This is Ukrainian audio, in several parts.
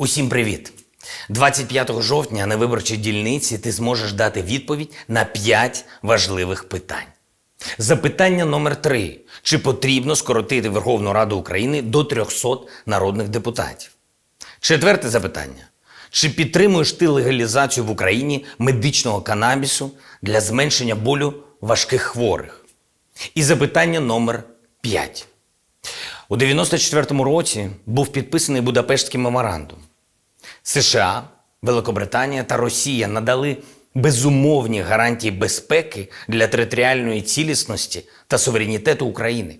Усім привіт! 25 жовтня на виборчій дільниці ти зможеш дати відповідь на 5 важливих питань. Запитання номер 3. Чи потрібно скоротити Верховну Раду України до 300 народних депутатів? Четверте запитання. Чи підтримуєш ти легалізацію в Україні медичного канабісу для зменшення болю важких хворих? І запитання номер 5. У 94-му році був підписаний Будапештський меморандум. США, Великобританія та Росія надали безумовні гарантії безпеки для територіальної цілісності та суверенітету України.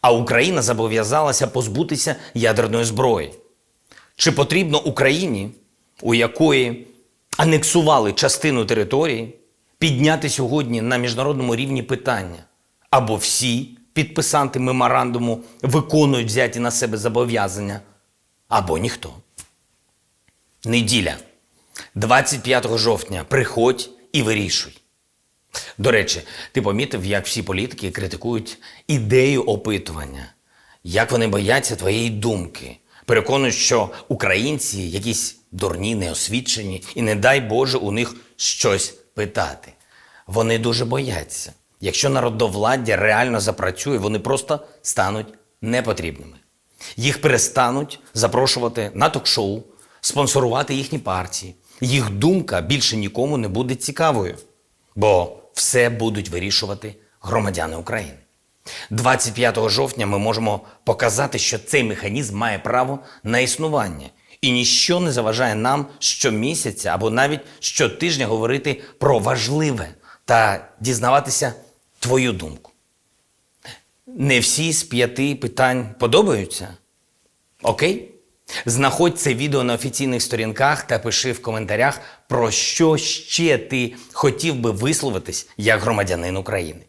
А Україна зобов'язалася позбутися ядерної зброї. Чи потрібно Україні, у якої анексували частину території, підняти сьогодні на міжнародному рівні питання? Або всі підписанти меморандуму виконують взяті на себе зобов'язання, або ніхто. Неділя, 25 жовтня. Приходь і вирішуй. До речі, ти помітив, як всі політики критикують ідею опитування, як вони бояться твоєї думки, переконують, що українці якісь дурні, неосвічені, і не дай Боже у них щось питати. Вони дуже бояться. Якщо народовладдя реально запрацює, вони просто стануть непотрібними. Їх перестануть запрошувати на ток-шоу, спонсорувати їхні партії. Їх думка більше нікому не буде цікавою, бо все будуть вирішувати громадяни України. 25 жовтня ми можемо показати, що цей механізм має право на існування, і ніщо не заважає нам щомісяця або навіть щотижня говорити про важливе та дізнаватися твою думку. Не всі з п'яти питань подобаються? Окей? Знаходь це відео на офіційних сторінках та пиши в коментарях, про що ще ти хотів би висловитись як громадянин України.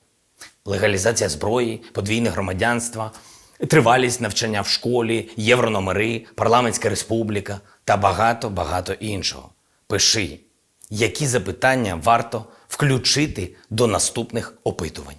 Легалізація зброї, подвійне громадянство, тривалість навчання в школі, єврономери, парламентська республіка та багато-багато іншого. Пиши, які запитання варто включити до наступних опитувань.